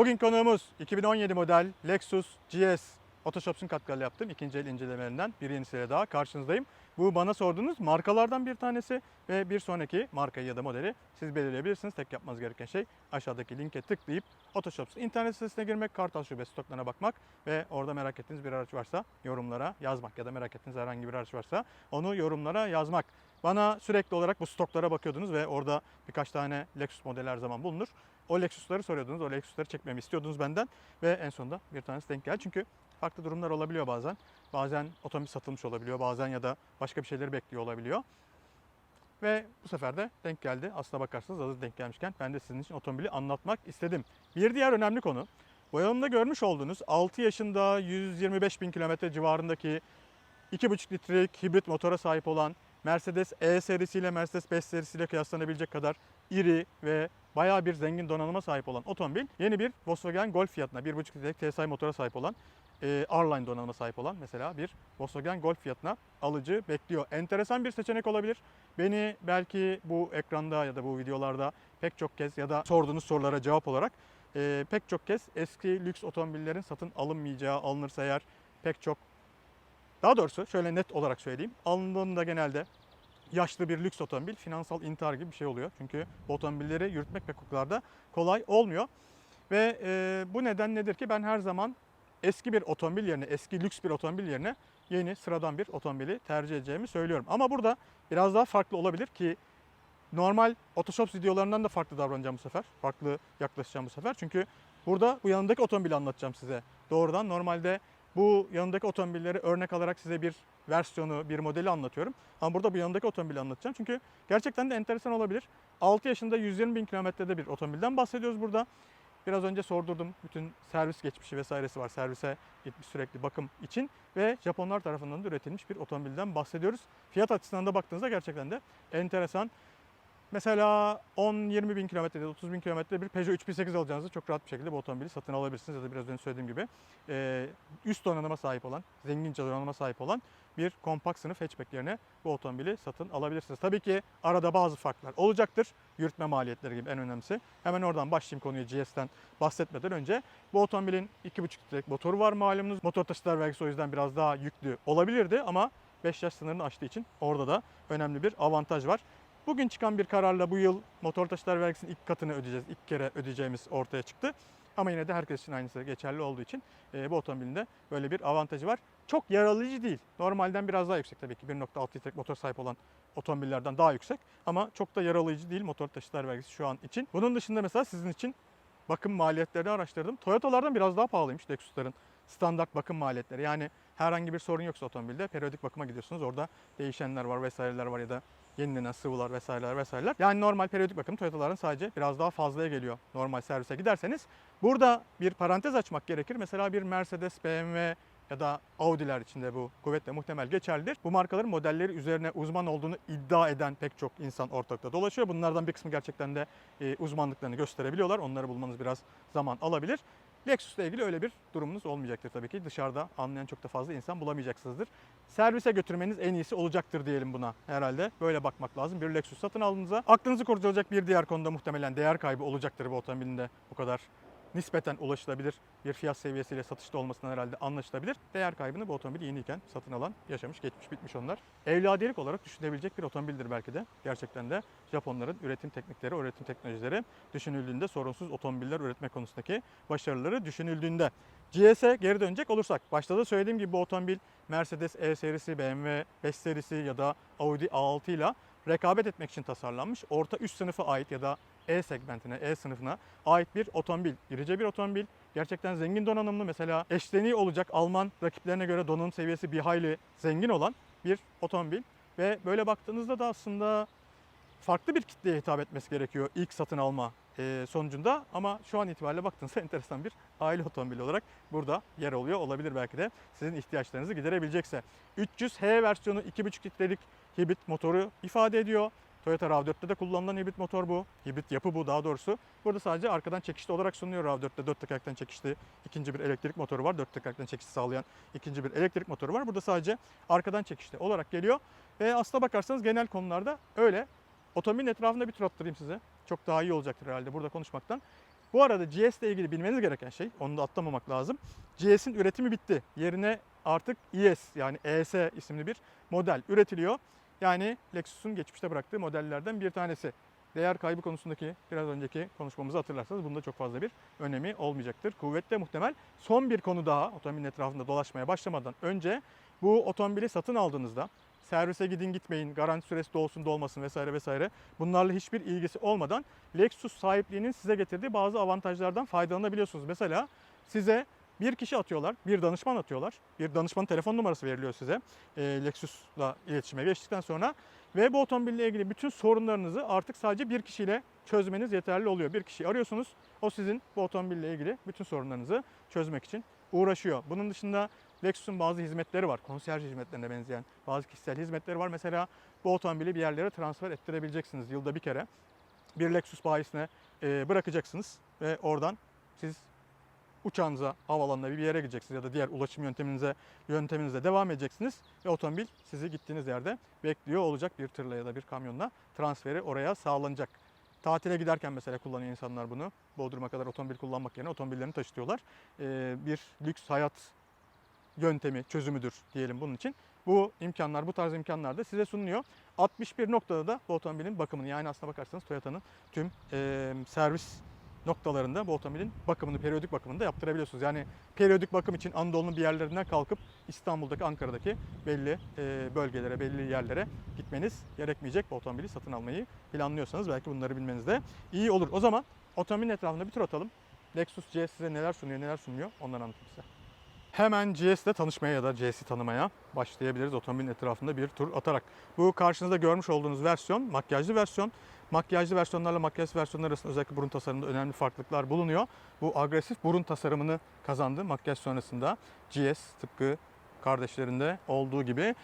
Bugün konuğumuz 2017 model Lexus GS Otoshops'un katkılarıyla yaptığım ikinci el incelemelerinden bir yenisiyle daha karşınızdayım. Bu bana sorduğunuz markalardan bir tanesi ve bir sonraki markayı ya da modeli siz belirleyebilirsiniz. Tek yapmanız gereken şey aşağıdaki linke tıklayıp Otoshops internet sitesine girmek, Kartal Şube stoklarına bakmak ve orada merak ettiğiniz bir araç varsa yorumlara yazmak ya da merak ettiğiniz herhangi bir araç varsa onu yorumlara yazmak. Bana sürekli olarak bu stoklara bakıyordunuz ve orada birkaç tane Lexus modeli her zaman bulunur. O Lexus'ları soruyordunuz, o Lexus'ları çekmemi istiyordunuz benden ve en sonunda bir tanesi denk geldi. Çünkü farklı durumlar olabiliyor bazen. Bazen otomobil satılmış olabiliyor, bazen ya da başka bir şeyleri bekliyor olabiliyor. Ve bu sefer de denk geldi. Aslına bakarsanız hazır denk gelmişken ben de sizin için otomobili anlatmak istedim. Bir diğer önemli konu, bu yanımda görmüş olduğunuz 6 yaşında 125 bin kilometre civarındaki 2,5 litrelik hibrit motora sahip olan Mercedes E serisiyle Mercedes 5 serisiyle kıyaslanabilecek kadar iri ve bayağı bir zengin donanıma sahip olan otomobil yeni bir Volkswagen Golf fiyatına 1,5 litrelik TSI motora sahip olan e, R-Line donanıma sahip olan mesela bir Volkswagen Golf fiyatına alıcı bekliyor. Enteresan bir seçenek olabilir. Beni belki bu ekranda ya da bu videolarda pek çok kez ya da sorduğunuz sorulara cevap olarak e, pek çok kez eski lüks otomobillerin satın alınmayacağı alınırsa eğer pek çok daha doğrusu şöyle net olarak söyleyeyim. Alındığında genelde yaşlı bir lüks otomobil finansal intihar gibi bir şey oluyor. Çünkü bu otomobilleri yürütmek ve hukularda kolay olmuyor. Ve e, bu neden nedir ki ben her zaman eski bir otomobil yerine, eski lüks bir otomobil yerine yeni sıradan bir otomobili tercih edeceğimi söylüyorum. Ama burada biraz daha farklı olabilir ki normal Otoshop videolarından da farklı davranacağım bu sefer. Farklı yaklaşacağım bu sefer. Çünkü burada bu yanındaki otomobili anlatacağım size. Doğrudan normalde bu yanındaki otomobilleri örnek alarak size bir versiyonu, bir modeli anlatıyorum. Ama burada bu yanındaki otomobili anlatacağım. Çünkü gerçekten de enteresan olabilir. 6 yaşında 120 bin kilometrede bir otomobilden bahsediyoruz burada. Biraz önce sordurdum. Bütün servis geçmişi vesairesi var. Servise gitmiş sürekli bakım için. Ve Japonlar tarafından da üretilmiş bir otomobilden bahsediyoruz. Fiyat açısından da baktığınızda gerçekten de enteresan. Mesela 10-20 bin kilometrede, 30 bin kilometrede bir Peugeot 3008 alacağınızda çok rahat bir şekilde bu otomobili satın alabilirsiniz. Ya da biraz önce söylediğim gibi üst donanıma sahip olan, zengince donanıma sahip olan bir kompakt sınıf hatchback yerine bu otomobili satın alabilirsiniz. Tabii ki arada bazı farklar olacaktır. Yürütme maliyetleri gibi en önemlisi. Hemen oradan başlayayım konuyu GS'ten bahsetmeden önce. Bu otomobilin 2.5 litrelik motoru var malumunuz. Motor taşıtlar vergisi o yüzden biraz daha yüklü olabilirdi ama 5 yaş sınırını aştığı için orada da önemli bir avantaj var. Bugün çıkan bir kararla bu yıl motor taşıtlar vergisinin ilk katını ödeyeceğiz. İlk kere ödeyeceğimiz ortaya çıktı. Ama yine de herkes için aynısı geçerli olduğu için e, bu otomobilin de böyle bir avantajı var. Çok yaralayıcı değil. Normalden biraz daha yüksek tabii ki. 1.6 litrelik motor sahip olan otomobillerden daha yüksek. Ama çok da yaralayıcı değil motor taşıtlar vergisi şu an için. Bunun dışında mesela sizin için bakım maliyetlerini araştırdım. Toyota'lardan biraz daha pahalıymış Lexus'ların standart bakım maliyetleri. Yani herhangi bir sorun yoksa otomobilde periyodik bakıma gidiyorsunuz. Orada değişenler var vesaireler var ya da yenilenen sıvılar vesaireler vesaireler. Yani normal periyodik bakım Toyota'ların sadece biraz daha fazlaya geliyor normal servise giderseniz. Burada bir parantez açmak gerekir. Mesela bir Mercedes, BMW ya da Audi'ler içinde bu kuvvetle muhtemel geçerlidir. Bu markaların modelleri üzerine uzman olduğunu iddia eden pek çok insan ortalıkta dolaşıyor. Bunlardan bir kısmı gerçekten de e, uzmanlıklarını gösterebiliyorlar. Onları bulmanız biraz zaman alabilir. Lexus'la ilgili öyle bir durumunuz olmayacaktır tabii ki. Dışarıda anlayan çok da fazla insan bulamayacaksınızdır. Servise götürmeniz en iyisi olacaktır diyelim buna herhalde. Böyle bakmak lazım. Bir Lexus satın aldığınızda aklınızı kurcalacak bir diğer konuda muhtemelen değer kaybı olacaktır bu otomobilin de bu kadar nispeten ulaşılabilir bir fiyat seviyesiyle satışta olmasından herhalde anlaşılabilir. Değer kaybını bu otomobili yeniyken satın alan yaşamış, geçmiş, bitmiş onlar. Evladiyelik olarak düşünebilecek bir otomobildir belki de. Gerçekten de Japonların üretim teknikleri, üretim teknolojileri düşünüldüğünde sorunsuz otomobiller üretme konusundaki başarıları düşünüldüğünde. GS'e geri dönecek olursak, başta da söylediğim gibi bu otomobil Mercedes E serisi, BMW 5 serisi ya da Audi A6 ile rekabet etmek için tasarlanmış. Orta üst sınıfa ait ya da e segmentine, E sınıfına ait bir otomobil. İrice bir otomobil. Gerçekten zengin donanımlı. Mesela eşleniği olacak Alman rakiplerine göre donanım seviyesi bir hayli zengin olan bir otomobil. Ve böyle baktığınızda da aslında farklı bir kitleye hitap etmesi gerekiyor ilk satın alma sonucunda. Ama şu an itibariyle baktığınızda enteresan bir aile otomobili olarak burada yer alıyor olabilir belki de sizin ihtiyaçlarınızı giderebilecekse. 300H versiyonu 2,5 litrelik hibrit motoru ifade ediyor. Toyota RAV4'te de kullanılan hibrit motor bu. Hibrit yapı bu daha doğrusu. Burada sadece arkadan çekişli olarak sunuluyor RAV4'te. 4 tekerlekten çekişli ikinci bir elektrik motoru var. 4 tekerlekten çekiş sağlayan ikinci bir elektrik motoru var. Burada sadece arkadan çekişli olarak geliyor. Ve aslına bakarsanız genel konularda öyle. Otomobilin etrafında bir tur attırayım size. Çok daha iyi olacaktır herhalde burada konuşmaktan. Bu arada GS ile ilgili bilmeniz gereken şey, onu da atlamamak lazım. GS'in üretimi bitti. Yerine artık ES yani ES isimli bir model üretiliyor. Yani Lexus'un geçmişte bıraktığı modellerden bir tanesi. Değer kaybı konusundaki biraz önceki konuşmamızı hatırlarsanız bunda çok fazla bir önemi olmayacaktır. Kuvvetle muhtemel. Son bir konu daha otomobilin etrafında dolaşmaya başlamadan önce bu otomobili satın aldığınızda servise gidin gitmeyin, garanti süresi dolsun dolmasın vesaire vesaire bunlarla hiçbir ilgisi olmadan Lexus sahipliğinin size getirdiği bazı avantajlardan faydalanabiliyorsunuz. Mesela size bir kişi atıyorlar, bir danışman atıyorlar. Bir danışmanın telefon numarası veriliyor size. E, Lexus'la iletişime geçtikten sonra ve bu otomobille ilgili bütün sorunlarınızı artık sadece bir kişiyle çözmeniz yeterli oluyor. Bir kişi arıyorsunuz, o sizin bu otomobille ilgili bütün sorunlarınızı çözmek için uğraşıyor. Bunun dışında Lexus'un bazı hizmetleri var. Konsiyerj hizmetlerine benzeyen bazı kişisel hizmetleri var. Mesela bu otomobili bir yerlere transfer ettirebileceksiniz yılda bir kere. Bir Lexus bayisine e, bırakacaksınız ve oradan siz uçağınıza, havalanına bir yere gideceksiniz ya da diğer ulaşım yönteminize yönteminize devam edeceksiniz ve otomobil sizi gittiğiniz yerde bekliyor olacak bir tırla ya da bir kamyonla transferi oraya sağlanacak. Tatile giderken mesela kullanıyor insanlar bunu. Bodrum'a kadar otomobil kullanmak yerine otomobillerini taşıtıyorlar. Ee, bir lüks hayat yöntemi, çözümüdür diyelim bunun için. Bu imkanlar, bu tarz imkanlar da size sunuluyor. 61 noktada da bu otomobilin bakımını yani aslına bakarsanız Toyota'nın tüm e, servis noktalarında bu otomobilin bakımını, periyodik bakımını da yaptırabiliyorsunuz. Yani periyodik bakım için Anadolu'nun bir yerlerinden kalkıp İstanbul'daki, Ankara'daki belli bölgelere, belli yerlere gitmeniz gerekmeyecek. Bu otomobili satın almayı planlıyorsanız belki bunları bilmeniz de iyi olur. O zaman otomobilin etrafında bir tur atalım. Lexus GS size neler sunuyor, neler sunmuyor onları anlatayım size. Hemen GS tanışmaya ya da GS'i tanımaya başlayabiliriz otomobilin etrafında bir tur atarak. Bu karşınızda görmüş olduğunuz versiyon makyajlı versiyon. Makyajlı versiyonlarla makyajsız versiyonlar arasında özellikle burun tasarımında önemli farklılıklar bulunuyor. Bu agresif burun tasarımını kazandı makyaj sonrasında. GS tıpkı kardeşlerinde olduğu gibi.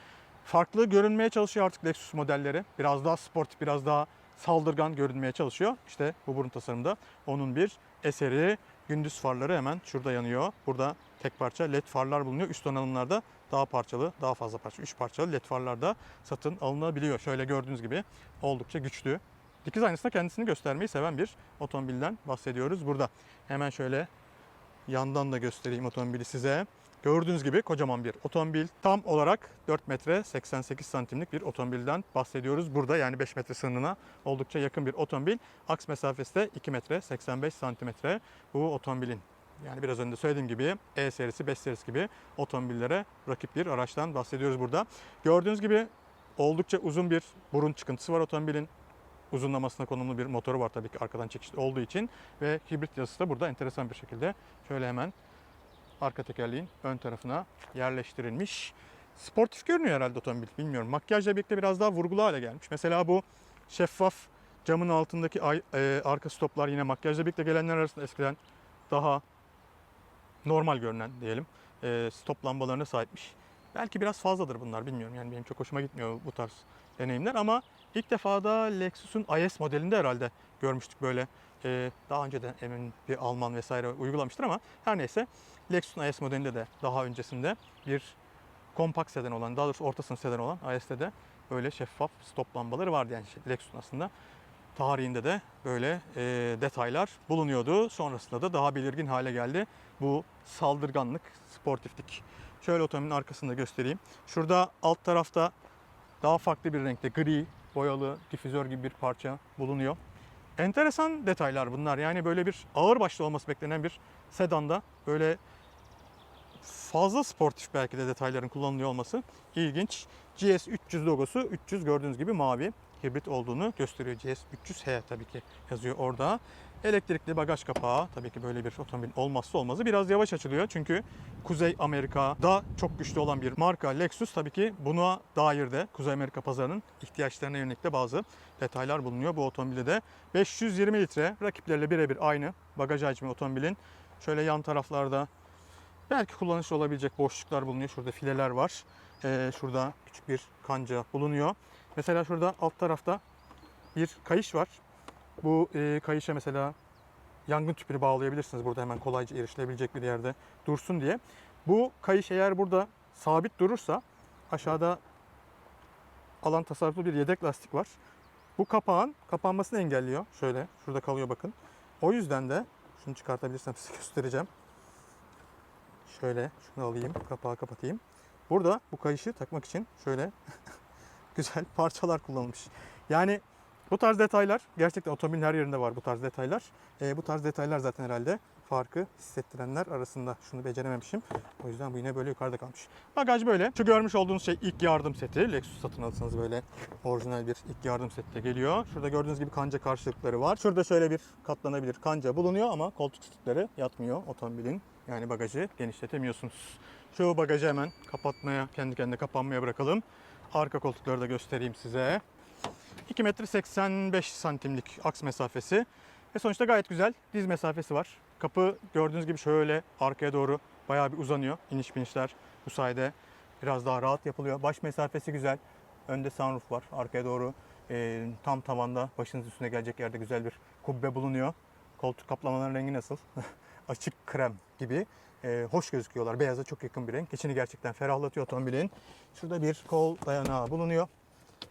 Farklı görünmeye çalışıyor artık Lexus modelleri. Biraz daha sportif, biraz daha saldırgan görünmeye çalışıyor. İşte bu burun tasarımda onun bir eseri. Gündüz farları hemen şurada yanıyor. Burada tek parça led farlar bulunuyor. Üst donanımlarda daha parçalı, daha fazla parça, 3 parçalı led farlar da satın alınabiliyor. Şöyle gördüğünüz gibi oldukça güçlü. Dikiz aynasında kendisini göstermeyi seven bir otomobilden bahsediyoruz burada. Hemen şöyle yandan da göstereyim otomobili size. Gördüğünüz gibi kocaman bir otomobil. Tam olarak 4 metre 88 santimlik bir otomobilden bahsediyoruz. Burada yani 5 metre sınırına oldukça yakın bir otomobil. Aks mesafesi de 2 metre 85 santimetre bu otomobilin. Yani biraz önce söylediğim gibi E serisi, 5 serisi gibi otomobillere rakip bir araçtan bahsediyoruz burada. Gördüğünüz gibi oldukça uzun bir burun çıkıntısı var otomobilin uzunlamasına konumlu bir motoru var tabii ki arkadan çekişli olduğu için ve hibrit yazısı da burada enteresan bir şekilde şöyle hemen arka tekerleğin ön tarafına yerleştirilmiş. Sportif görünüyor herhalde otomobil bilmiyorum. Makyajla birlikte biraz daha vurgulu hale gelmiş. Mesela bu şeffaf camın altındaki ay- e, arka stoplar yine makyajla birlikte gelenler arasında eskiden daha normal görünen diyelim e, stop lambalarına sahipmiş. Belki biraz fazladır bunlar bilmiyorum. Yani benim çok hoşuma gitmiyor bu tarz deneyimler ama ilk defa da Lexus'un IS modelinde herhalde görmüştük böyle. Ee, daha önce de emin bir Alman vesaire uygulamıştır ama her neyse Lexus'un IS modelinde de daha öncesinde bir kompakt sedan olan, daha doğrusu orta sınıf sedan olan IS'te de böyle şeffaf stop lambaları vardı yani Lexus'un aslında tarihinde de böyle e, detaylar bulunuyordu. Sonrasında da daha belirgin hale geldi bu saldırganlık, sportiflik. Şöyle otomobilin arkasında göstereyim. Şurada alt tarafta daha farklı bir renkte gri boyalı difüzör gibi bir parça bulunuyor. Enteresan detaylar bunlar. Yani böyle bir ağır başlı olması beklenen bir sedanda böyle fazla sportif belki de detayların kullanılıyor olması ilginç. GS 300 logosu 300 gördüğünüz gibi mavi hibrit olduğunu gösteriyor. GS 300H tabii ki yazıyor orada. Elektrikli bagaj kapağı tabii ki böyle bir otomobil olmazsa olmazı. Biraz yavaş açılıyor çünkü Kuzey Amerika'da çok güçlü olan bir marka Lexus tabii ki buna dair de Kuzey Amerika pazarının ihtiyaçlarına yönelik de bazı detaylar bulunuyor. Bu otomobilde de 520 litre rakipleriyle birebir aynı bagaj hacmi otomobilin. Şöyle yan taraflarda belki kullanışlı olabilecek boşluklar bulunuyor. Şurada fileler var. Ee, şurada küçük bir kanca bulunuyor. Mesela şurada alt tarafta bir kayış var. Bu e, kayışa mesela yangın tüpünü bağlayabilirsiniz burada hemen kolayca erişilebilecek bir yerde dursun diye. Bu kayış eğer burada sabit durursa aşağıda alan tasarruflu bir yedek lastik var. Bu kapağın kapanmasını engelliyor. Şöyle şurada kalıyor bakın. O yüzden de Şunu çıkartabilirsem size göstereceğim. Şöyle şunu alayım, kapağı kapatayım. Burada bu kayışı takmak için şöyle güzel parçalar kullanılmış. Yani bu tarz detaylar gerçekten otomobilin her yerinde var bu tarz detaylar. Ee, bu tarz detaylar zaten herhalde farkı hissettirenler arasında. Şunu becerememişim. O yüzden bu yine böyle yukarıda kalmış. Bagaj böyle. Şu görmüş olduğunuz şey ilk yardım seti. Lexus satın alırsanız böyle orijinal bir ilk yardım sette geliyor. Şurada gördüğünüz gibi kanca karşılıkları var. Şurada şöyle bir katlanabilir kanca bulunuyor ama koltuk sütleri yatmıyor otomobilin. Yani bagajı genişletemiyorsunuz. Şu bagajı hemen kapatmaya, kendi kendine kapanmaya bırakalım. Arka koltukları da göstereyim size. 2 metre 85 santimlik aks mesafesi. Ve sonuçta gayet güzel diz mesafesi var. Kapı gördüğünüz gibi şöyle arkaya doğru bayağı bir uzanıyor. İniş binişler bu sayede biraz daha rahat yapılıyor. Baş mesafesi güzel. Önde sunroof var. Arkaya doğru e, tam tavanda başınız üstüne gelecek yerde güzel bir kubbe bulunuyor. Koltuk kaplamaların rengi nasıl? Açık krem gibi. E, hoş gözüküyorlar. Beyaza çok yakın bir renk. İçini gerçekten ferahlatıyor otomobilin. Şurada bir kol dayanağı bulunuyor.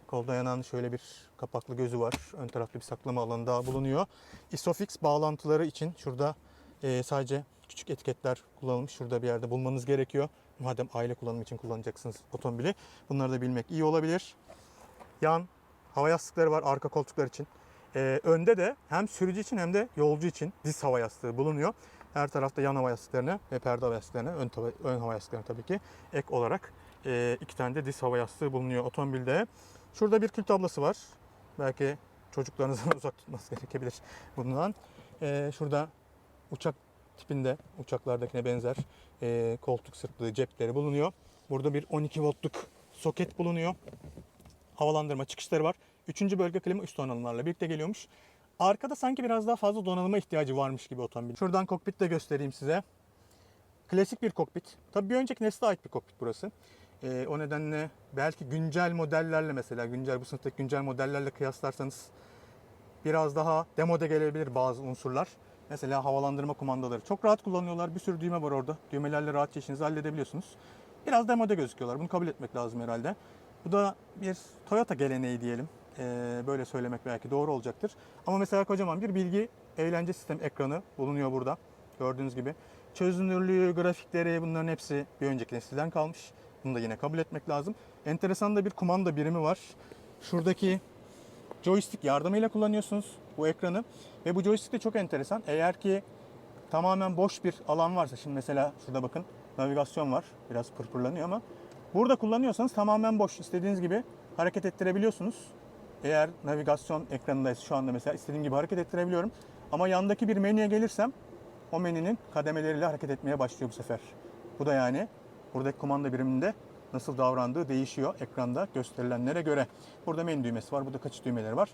Kol dayanağının şöyle bir kapaklı gözü var. Ön tarafta bir saklama alanı daha bulunuyor. Isofix bağlantıları için şurada e, sadece küçük etiketler kullanılmış. Şurada bir yerde bulmanız gerekiyor. Madem aile kullanımı için kullanacaksınız otomobili. Bunları da bilmek iyi olabilir. Yan hava yastıkları var arka koltuklar için. E, önde de hem sürücü için hem de yolcu için diz hava yastığı bulunuyor. Her tarafta yan hava yastıklarına ve perde hava yastıklarına, ön, tava- ön hava yastıklarına tabii ki ek olarak e, iki tane de diz hava yastığı bulunuyor otomobilde. Şurada bir kül tablası var. Belki çocuklarınızdan uzak tutması gerekebilir bundan. Ee, şurada uçak tipinde uçaklardakine benzer e, koltuk sırtlığı cepleri bulunuyor. Burada bir 12 voltluk soket bulunuyor. Havalandırma çıkışları var. Üçüncü bölge klima üst donanımlarla birlikte geliyormuş. Arkada sanki biraz daha fazla donanıma ihtiyacı varmış gibi otomobil. Şuradan kokpit de göstereyim size. Klasik bir kokpit. Tabii bir önceki nesle ait bir kokpit burası. Ee, o nedenle belki güncel modellerle mesela güncel bu sınıftaki güncel modellerle kıyaslarsanız biraz daha demode gelebilir bazı unsurlar. Mesela havalandırma kumandaları çok rahat kullanıyorlar. Bir sürü düğme var orada. Düğmelerle rahatça işinizi halledebiliyorsunuz. Biraz demode gözüküyorlar. Bunu kabul etmek lazım herhalde. Bu da bir Toyota geleneği diyelim. Ee, böyle söylemek belki doğru olacaktır. Ama mesela kocaman bir bilgi eğlence sistem ekranı bulunuyor burada. Gördüğünüz gibi. Çözünürlüğü, grafikleri bunların hepsi bir önceki nesilden kalmış. Bunu da yine kabul etmek lazım. Enteresan da bir kumanda birimi var. Şuradaki joystick yardımıyla kullanıyorsunuz bu ekranı. Ve bu joystick de çok enteresan. Eğer ki tamamen boş bir alan varsa, şimdi mesela şurada bakın navigasyon var. Biraz pırpırlanıyor ama burada kullanıyorsanız tamamen boş. İstediğiniz gibi hareket ettirebiliyorsunuz. Eğer navigasyon ekranındaysa şu anda mesela istediğim gibi hareket ettirebiliyorum. Ama yandaki bir menüye gelirsem o menünün kademeleriyle hareket etmeye başlıyor bu sefer. Bu da yani buradaki kumanda biriminde nasıl davrandığı değişiyor ekranda gösterilenlere göre. Burada menü düğmesi var, burada kaçış düğmeleri var.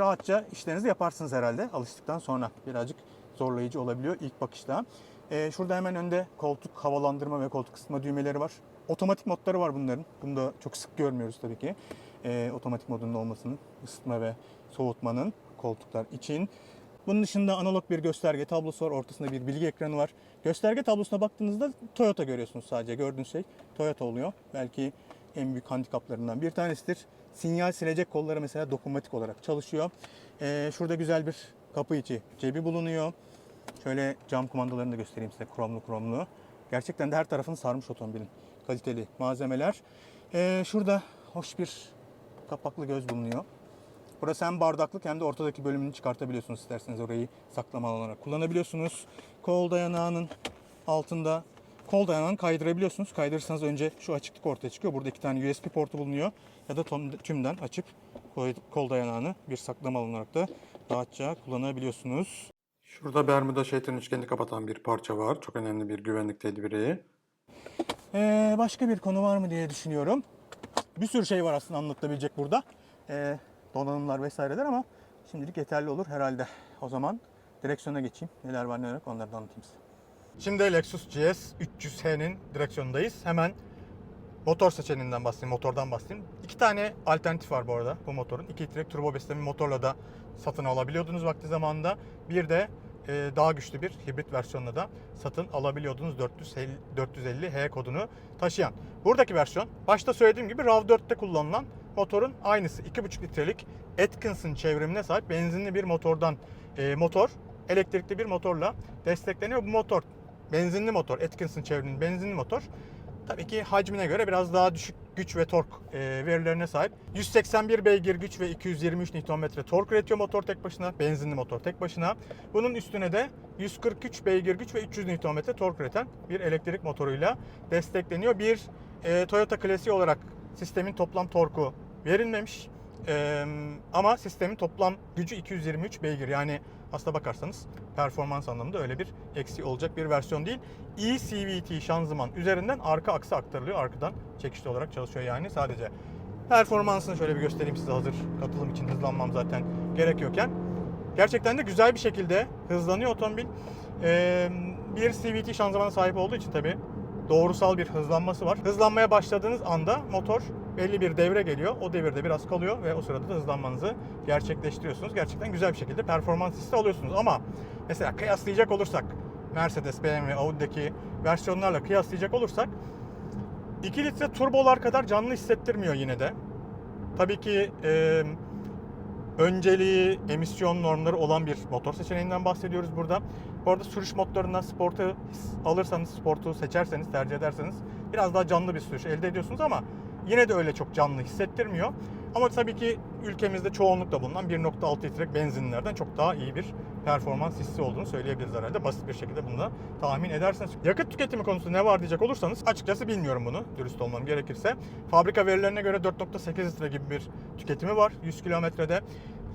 Rahatça işlerinizi yaparsınız herhalde alıştıktan sonra. Birazcık zorlayıcı olabiliyor ilk bakışta. Ee, şurada hemen önde koltuk havalandırma ve koltuk ısıtma düğmeleri var. Otomatik modları var bunların. Bunu da çok sık görmüyoruz tabii ki. Ee, otomatik modunun olmasının, ısıtma ve soğutmanın koltuklar için. Bunun dışında analog bir gösterge tablosu var. Ortasında bir bilgi ekranı var. Gösterge tablosuna baktığınızda Toyota görüyorsunuz sadece. Gördüğünüz şey Toyota oluyor. Belki en büyük handikaplarından bir tanesidir. Sinyal silecek kolları mesela dokunmatik olarak çalışıyor. Ee, şurada güzel bir kapı içi cebi bulunuyor. Şöyle cam kumandalarını da göstereyim size kromlu kromlu. Gerçekten de her tarafını sarmış otomobilin. Kaliteli malzemeler. Ee, şurada hoş bir kapaklı göz bulunuyor. Burası hem bardaklık hem de ortadaki bölümünü çıkartabiliyorsunuz isterseniz orayı saklama olarak kullanabiliyorsunuz. Kol dayanağının altında kol dayanağını kaydırabiliyorsunuz. Kaydırırsanız önce şu açıklık ortaya çıkıyor. Burada iki tane USB portu bulunuyor. Ya da tümden açıp kol- dayanağını bir saklama alanı olarak da rahatça kullanabiliyorsunuz. Şurada Bermuda şeytan üçgenini kapatan bir parça var. Çok önemli bir güvenlik tedbiri. Ee, başka bir konu var mı diye düşünüyorum. Bir sürü şey var aslında anlatabilecek burada. Ee, donanımlar vesaireler ama şimdilik yeterli olur herhalde. O zaman direksiyona geçeyim. Neler var neler yok onları da anlatayım size. Şimdi Lexus GS 300H'nin direksiyonundayız. Hemen motor seçeneğinden bahsedeyim, motordan bahsedeyim. İki tane alternatif var bu arada bu motorun. 2 litrelik turbo besleme motorla da satın alabiliyordunuz vakti zamanında. Bir de e, daha güçlü bir hibrit versiyonla da satın alabiliyordunuz 450, 450H kodunu taşıyan. Buradaki versiyon başta söylediğim gibi RAV4'te kullanılan motorun aynısı. 2,5 litrelik Atkinson çevrimine sahip benzinli bir motordan e, motor. elektrikli bir motorla destekleniyor. Bu motor benzinli motor. Atkinson çevrinin benzinli motor. Tabii ki hacmine göre biraz daha düşük güç ve tork e, verilerine sahip. 181 beygir güç ve 223 Nm tork üretiyor motor tek başına. Benzinli motor tek başına. Bunun üstüne de 143 beygir güç ve 300 Nm tork üreten bir elektrik motoruyla destekleniyor. Bir e, Toyota klasiği olarak sistemin toplam torku verilmemiş. E, ama sistemin toplam gücü 223 beygir. Yani aslına bakarsanız performans anlamında öyle bir eksi olacak bir versiyon değil. eCVT şanzıman üzerinden arka aksa aktarılıyor. Arkadan çekişli olarak çalışıyor yani sadece. Performansını şöyle bir göstereyim size hazır katılım için hızlanmam zaten gerek yokken. Gerçekten de güzel bir şekilde hızlanıyor otomobil. Ee, bir CVT şanzımana sahip olduğu için tabi doğrusal bir hızlanması var. Hızlanmaya başladığınız anda motor belli bir devre geliyor. O devirde biraz kalıyor ve o sırada da hızlanmanızı gerçekleştiriyorsunuz. Gerçekten güzel bir şekilde performans hissi alıyorsunuz. Ama mesela kıyaslayacak olursak Mercedes, BMW, Audi'deki versiyonlarla kıyaslayacak olursak 2 litre turbolar kadar canlı hissettirmiyor yine de. Tabii ki e, önceliği emisyon normları olan bir motor seçeneğinden bahsediyoruz burada. Bu arada sürüş modlarından sportu alırsanız, sportu seçerseniz, tercih ederseniz biraz daha canlı bir sürüş elde ediyorsunuz ama yine de öyle çok canlı hissettirmiyor. Ama tabii ki ülkemizde çoğunlukla bulunan 1.6 litrelik benzinlerden çok daha iyi bir performans hissi olduğunu söyleyebiliriz herhalde. Basit bir şekilde bunu da tahmin edersiniz. Yakıt tüketimi konusunda ne var diyecek olursanız açıkçası bilmiyorum bunu dürüst olmam gerekirse. Fabrika verilerine göre 4.8 litre gibi bir tüketimi var 100 kilometrede.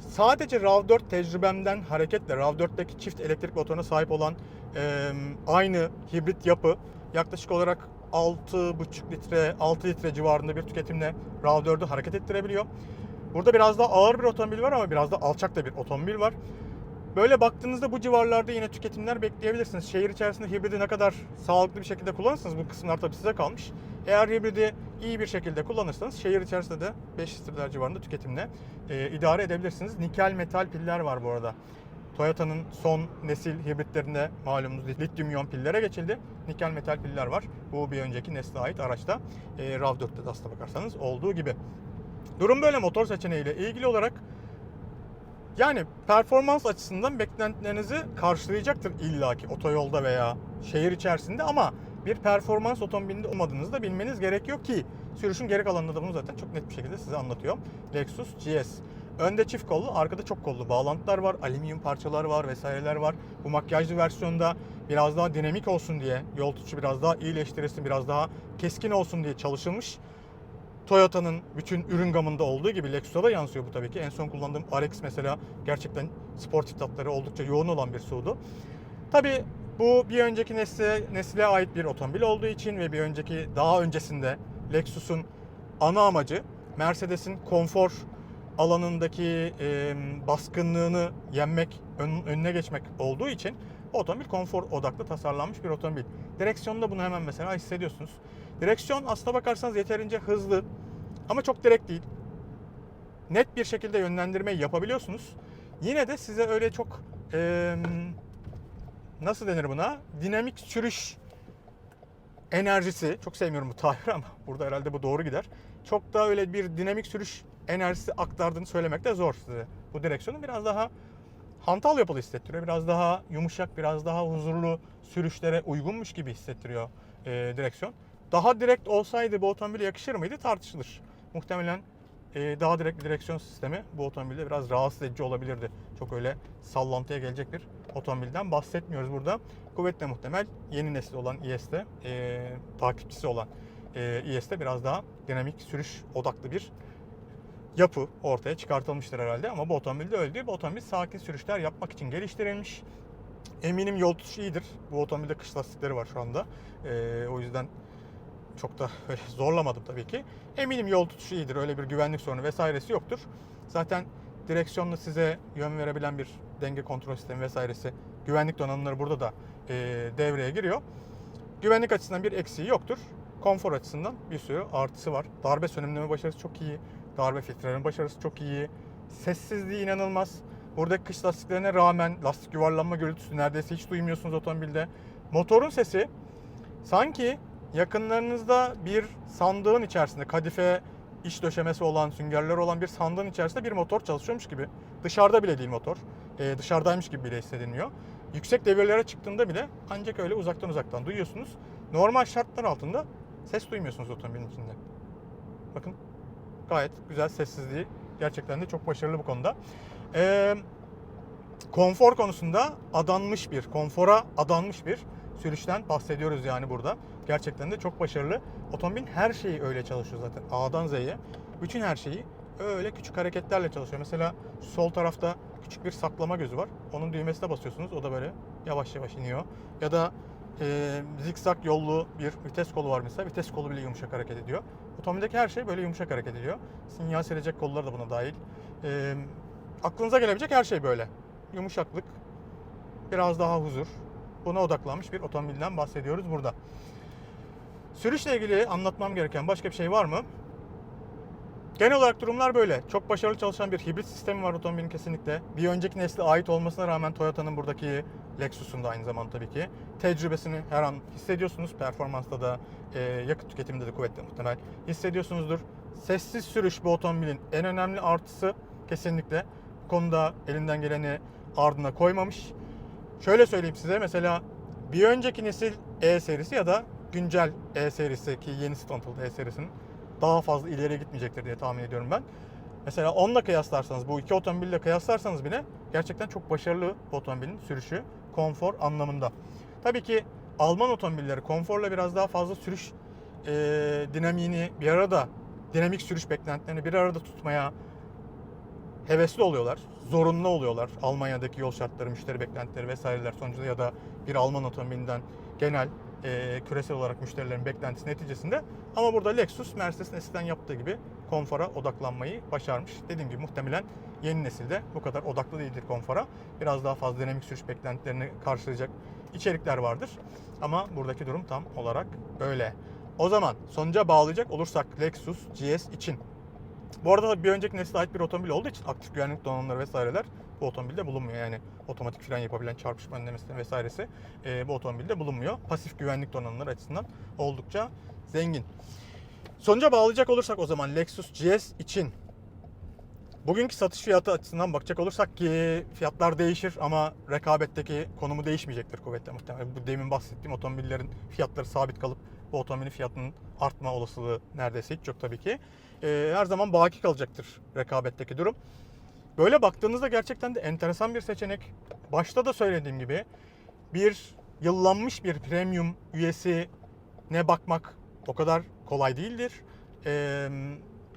Sadece RAV4 tecrübemden hareketle RAV4'teki çift elektrik motoruna sahip olan e, aynı hibrit yapı yaklaşık olarak 6,5 litre, 6 litre civarında bir tüketimle RAV4'ü hareket ettirebiliyor. Burada biraz daha ağır bir otomobil var ama biraz da alçak da bir otomobil var. Böyle baktığınızda bu civarlarda yine tüketimler bekleyebilirsiniz. Şehir içerisinde hibridi ne kadar sağlıklı bir şekilde kullanırsanız bu kısımlar tabii size kalmış. Eğer hibridi iyi bir şekilde kullanırsanız şehir içerisinde de 5 litreler civarında tüketimle e, idare edebilirsiniz. Nikel metal piller var bu arada. Toyota'nın son nesil hibritlerinde malumunuz lityum iyon pillere geçildi. Nikel metal piller var. Bu bir önceki nesle ait araçta. E, RAV4'te de aslına bakarsanız olduğu gibi. Durum böyle motor seçeneğiyle ilgili olarak yani performans açısından beklentilerinizi karşılayacaktır illaki otoyolda veya şehir içerisinde ama bir performans otomobilinde olmadığınızı da bilmeniz gerekiyor ki sürüşün geri kalanında da bunu zaten çok net bir şekilde size anlatıyor. Lexus GS. Önde çift kollu, arkada çok kollu bağlantılar var, alüminyum parçalar var vesaireler var. Bu makyajlı versiyonda biraz daha dinamik olsun diye, yol tutuşu biraz daha iyileştirilsin, biraz daha keskin olsun diye çalışılmış. Toyota'nın bütün ürün gamında olduğu gibi Lexus'a da yansıyor bu tabii ki. En son kullandığım RX mesela gerçekten sportif tatları oldukça yoğun olan bir SUV'du. Tabii bu bir önceki nesle, nesile ait bir otomobil olduğu için ve bir önceki daha öncesinde Lexus'un ana amacı Mercedes'in konfor alanındaki e, baskınlığını yenmek, ön, önüne geçmek olduğu için otomobil konfor odaklı tasarlanmış bir otomobil. Direksiyonda bunu hemen mesela hissediyorsunuz. Direksiyon aslına bakarsanız yeterince hızlı ama çok direkt değil. Net bir şekilde yönlendirmeyi yapabiliyorsunuz. Yine de size öyle çok e, nasıl denir buna? Dinamik sürüş enerjisi, çok sevmiyorum bu tabiri ama burada herhalde bu doğru gider. Çok da öyle bir dinamik sürüş enerjisi aktardığını söylemek de zor size. Bu direksiyonun biraz daha hantal yapılı hissettiriyor. Biraz daha yumuşak, biraz daha huzurlu sürüşlere uygunmuş gibi hissettiriyor e, direksiyon. Daha direkt olsaydı bu otomobile yakışır mıydı tartışılır. Muhtemelen e, daha direkt direksiyon sistemi bu otomobilde biraz rahatsız edici olabilirdi. Çok öyle sallantıya gelecek bir otomobilden bahsetmiyoruz burada. Kuvvetle muhtemel yeni nesil olan IS'te e, takipçisi olan e, IS'te biraz daha dinamik sürüş odaklı bir yapı ortaya çıkartılmıştır herhalde. Ama bu otomobilde öyle değil. Bu otomobil sakin sürüşler yapmak için geliştirilmiş. Eminim yol tutuşu iyidir. Bu otomobilde kış lastikleri var şu anda. E, o yüzden çok da öyle zorlamadım tabii ki. Eminim yol tutuşu iyidir. Öyle bir güvenlik sorunu vesairesi yoktur. Zaten direksiyonla size yön verebilen bir denge kontrol sistemi vesairesi güvenlik donanımları burada da e, devreye giriyor. Güvenlik açısından bir eksiği yoktur. Konfor açısından bir sürü artısı var. Darbe sönümleme başarısı çok iyi. Darbe filtreleme başarısı çok iyi. Sessizliği inanılmaz. Buradaki kış lastiklerine rağmen lastik yuvarlanma gürültüsü neredeyse hiç duymuyorsunuz otomobilde. Motorun sesi sanki yakınlarınızda bir sandığın içerisinde kadife iç döşemesi olan, süngerler olan bir sandığın içerisinde bir motor çalışıyormuş gibi. Dışarıda bile değil motor. e, dışarıdaymış gibi bile hissedilmiyor. Yüksek devirlere çıktığında bile ancak öyle uzaktan uzaktan duyuyorsunuz. Normal şartlar altında ses duymuyorsunuz otomobilin içinde. Bakın gayet güzel sessizliği gerçekten de çok başarılı bu konuda. Ee, konfor konusunda adanmış bir, konfora adanmış bir sürüşten bahsediyoruz yani burada. Gerçekten de çok başarılı. Otomobilin her şeyi öyle çalışıyor zaten. A'dan Z'ye. Bütün her şeyi öyle küçük hareketlerle çalışıyor. Mesela sol tarafta küçük bir saklama gözü var. Onun düğmesine basıyorsunuz. O da böyle yavaş yavaş iniyor. Ya da e, zikzak yollu bir vites kolu var mesela. Vites kolu bile yumuşak hareket ediyor. Otomobildeki her şey böyle yumuşak hareket ediyor. Sinyal silecek kolları da buna dahil. E, aklınıza gelebilecek her şey böyle. Yumuşaklık, biraz daha huzur. Buna odaklanmış bir otomobilden bahsediyoruz burada. Sürüşle ilgili anlatmam gereken başka bir şey var mı? Genel olarak durumlar böyle. Çok başarılı çalışan bir hibrit sistemi var otomobilin kesinlikle. Bir önceki nesle ait olmasına rağmen Toyota'nın buradaki Lexus'un da aynı zamanda tabii ki tecrübesini her an hissediyorsunuz. Performansta da e, yakıt tüketiminde de kuvvetli muhtemel hissediyorsunuzdur. Sessiz sürüş bu otomobilin en önemli artısı kesinlikle. Bu konuda elinden geleni ardına koymamış. Şöyle söyleyeyim size mesela bir önceki nesil E serisi ya da güncel E serisi ki yenisi tanıtıldı E serisinin daha fazla ileriye gitmeyecektir diye tahmin ediyorum ben. Mesela onunla kıyaslarsanız, bu iki otomobille kıyaslarsanız bile gerçekten çok başarılı bu otomobilin sürüşü, konfor anlamında. Tabii ki Alman otomobilleri konforla biraz daha fazla sürüş e, dinamiğini bir arada, dinamik sürüş beklentilerini bir arada tutmaya hevesli oluyorlar, zorunlu oluyorlar. Almanya'daki yol şartları, müşteri beklentileri vesaireler sonucunda ya da bir Alman otomobilinden genel e, küresel olarak müşterilerin beklentisi neticesinde. Ama burada Lexus Mercedes'in eskiden yaptığı gibi konfora odaklanmayı başarmış. Dediğim gibi muhtemelen yeni nesilde bu kadar odaklı değildir konfora. Biraz daha fazla dinamik sürüş beklentilerini karşılayacak içerikler vardır. Ama buradaki durum tam olarak öyle. O zaman sonuca bağlayacak olursak Lexus GS için bu arada da bir önceki nesile ait bir otomobil olduğu için aktif güvenlik donanımları vesaireler bu otomobilde bulunmuyor. Yani otomatik fren yapabilen çarpışma önlemesi vesairesi e, bu otomobilde bulunmuyor. Pasif güvenlik donanımları açısından oldukça zengin. Sonuca bağlayacak olursak o zaman Lexus GS için bugünkü satış fiyatı açısından bakacak olursak ki fiyatlar değişir ama rekabetteki konumu değişmeyecektir kuvvetle muhtemelen. Bu demin bahsettiğim otomobillerin fiyatları sabit kalıp bu otomobilin fiyatının artma olasılığı neredeyse hiç yok tabii ki. Ee, her zaman baki kalacaktır rekabetteki durum. Böyle baktığınızda gerçekten de enteresan bir seçenek. Başta da söylediğim gibi bir yıllanmış bir premium üyesi ne bakmak o kadar kolay değildir. Ee,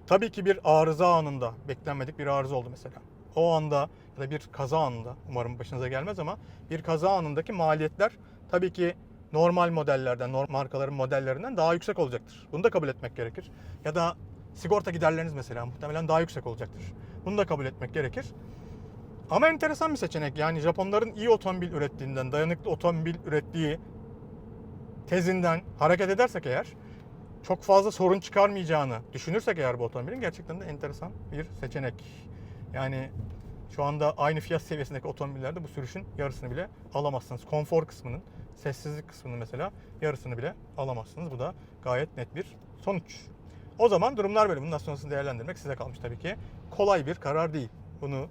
tabii ki bir arıza anında beklenmedik bir arıza oldu mesela. O anda ya da bir kaza anında umarım başınıza gelmez ama bir kaza anındaki maliyetler tabii ki normal modellerden, normal markaların modellerinden daha yüksek olacaktır. Bunu da kabul etmek gerekir. Ya da sigorta giderleriniz mesela muhtemelen daha yüksek olacaktır. Bunu da kabul etmek gerekir. Ama enteresan bir seçenek. Yani Japonların iyi otomobil ürettiğinden, dayanıklı otomobil ürettiği tezinden hareket edersek eğer çok fazla sorun çıkarmayacağını düşünürsek eğer bu otomobilin gerçekten de enteresan bir seçenek. Yani şu anda aynı fiyat seviyesindeki otomobillerde bu sürüşün yarısını bile alamazsınız. Konfor kısmının, sessizlik kısmının mesela yarısını bile alamazsınız. Bu da gayet net bir sonuç. O zaman durumlar böyle. Bundan sonrasını değerlendirmek size kalmış tabii ki. Kolay bir karar değil. Bunu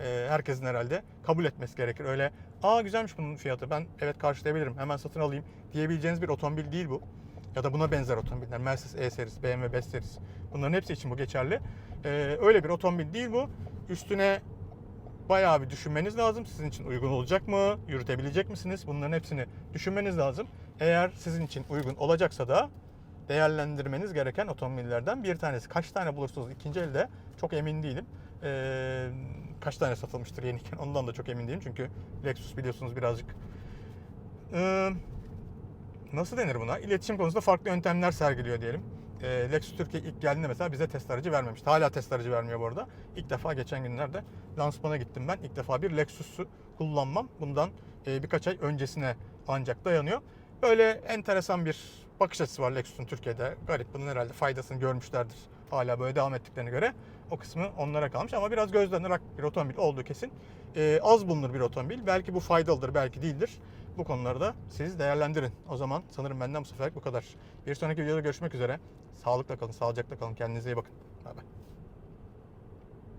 e, herkesin herhalde kabul etmesi gerekir. Öyle aa güzelmiş bunun fiyatı ben evet karşılayabilirim hemen satın alayım diyebileceğiniz bir otomobil değil bu. Ya da buna benzer otomobiller. Mercedes E serisi, BMW 5 serisi. Bunların hepsi için bu geçerli. E, öyle bir otomobil değil bu. Üstüne bayağı bir düşünmeniz lazım. Sizin için uygun olacak mı? Yürütebilecek misiniz? Bunların hepsini düşünmeniz lazım. Eğer sizin için uygun olacaksa da değerlendirmeniz gereken otomobillerden bir tanesi. Kaç tane bulursunuz ikinci elde çok emin değilim. Ee, kaç tane satılmıştır yeniyken ondan da çok emin değilim. Çünkü Lexus biliyorsunuz birazcık ee, nasıl denir buna? İletişim konusunda farklı yöntemler sergiliyor diyelim. Ee, Lexus Türkiye ilk geldiğinde mesela bize test aracı vermemişti. Hala test aracı vermiyor bu arada. İlk defa geçen günlerde lansmana gittim ben. İlk defa bir Lexus'u kullanmam. Bundan e, birkaç ay öncesine ancak dayanıyor. Böyle enteresan bir bakış açısı var Lexus'un Türkiye'de. Garip bunun herhalde faydasını görmüşlerdir. Hala böyle devam ettiklerine göre o kısmı onlara kalmış ama biraz gözden bir otomobil olduğu kesin. Ee, az bulunur bir otomobil. Belki bu faydalıdır, belki değildir. Bu konuları da siz değerlendirin. O zaman sanırım benden bu seferlik bu kadar. Bir sonraki videoda görüşmek üzere. Sağlıkla kalın, sağlıcakla kalın. Kendinize iyi bakın. Bay bay.